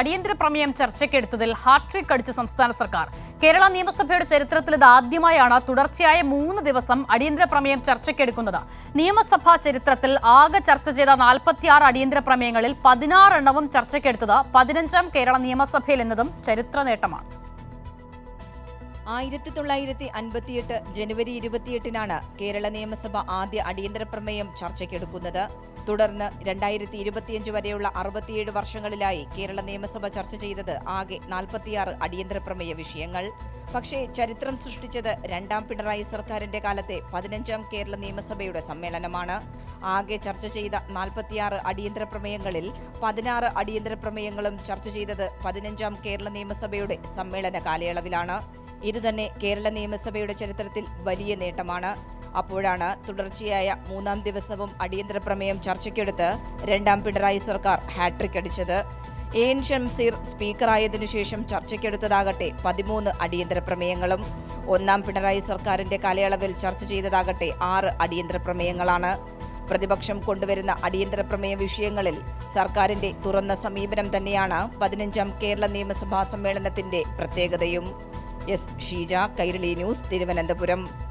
അടിയന്തര പ്രമേയം ചർച്ചയ്ക്കെടുത്തതിൽ ഹാട്രിക് അടിച്ച സംസ്ഥാന സർക്കാർ. കേരള നിയമസഭയുടെ ചരിത്രത്തിൽ ഇത് ആദ്യമായാണ് തുടർച്ചയായ മൂന്ന് ദിവസം അടിയന്തര പ്രമേയം ചർച്ചയ്ക്കെടുക്കുന്നത്. നിയമസഭാ ചരിത്രത്തിൽ ആകെ ചർച്ച ചെയ്ത നാൽപ്പത്തിയാറ് അടിയന്തര പ്രമേയങ്ങളിൽ പതിനാറെണ്ണവും ചർച്ചയ്ക്കെടുത്തത് പതിനഞ്ചാം കേരള നിയമസഭയിൽ എന്നതും ചരിത്ര നേട്ടമാണ്. ആയിരത്തി തൊള്ളായിരത്തി അൻപത്തിയെട്ട് ജനുവരി ഇരുപത്തിയെട്ടിനാണ് കേരള നിയമസഭ ആദ്യ അടിയന്തര പ്രമേയം ചർച്ചയ്ക്കെടുക്കുന്നത്. തുടർന്ന് രണ്ടായിരത്തി ഇരുപത്തിയഞ്ച് വരെയുള്ള അറുപത്തിയേഴ് വർഷങ്ങളിലായി കേരള നിയമസഭ ചർച്ച ചെയ്തത് ആകെ നാൽപ്പത്തിയാറ് അടിയന്തര പ്രമേയ വിഷയങ്ങൾ. പക്ഷേ ചരിത്രം സൃഷ്ടിച്ചത് രണ്ടാം പിണറായി സർക്കാരിന്റെ കാലത്തെ പതിനഞ്ചാം കേരള നിയമസഭയുടെ സമ്മേളനമാണ്. ആകെ ചർച്ച ചെയ്ത നാൽപ്പത്തിയാറ് അടിയന്തര പ്രമേയങ്ങളിൽ പതിനാറ് അടിയന്തര പ്രമേയങ്ങളും ചർച്ച ചെയ്തത് പതിനഞ്ചാം കേരള നിയമസഭയുടെ സമ്മേളന കാലയളവിലാണ്. ഇതുതന്നെ കേരള നിയമസഭയുടെ ചരിത്രത്തിൽ വലിയ നേട്ടമാണ്. അപ്പോഴാണ് തുടർച്ചയായ മൂന്നാം ദിവസവും അടിയന്തര പ്രമേയം ചർച്ചയ്ക്കെടുത്ത് രണ്ടാം പിണറായി സർക്കാർ ഹാട്രിക് അടിച്ചത്. എ എൻ ഷംസീർ സ്പീക്കറായതിനു ശേഷം ചർച്ചയ്ക്കെടുത്തതാകട്ടെ പതിമൂന്ന് അടിയന്തര പ്രമേയങ്ങളും. ഒന്നാം പിണറായി സർക്കാരിന്റെ കാലയളവിൽ ചർച്ച ചെയ്തതാകട്ടെ ആറ് അടിയന്തര പ്രമേയങ്ങളാണ്. പ്രതിപക്ഷം കൊണ്ടുവരുന്ന അടിയന്തര പ്രമേയ വിഷയങ്ങളിൽ സർക്കാരിന്റെ തുറന്ന സമീപനം തന്നെയാണ് പതിനഞ്ചാം കേരള നിയമസഭാ സമ്മേളനത്തിന്റെ പ്രത്യേകതയും. S Sheeja Kairali news Thiruvananthapuram.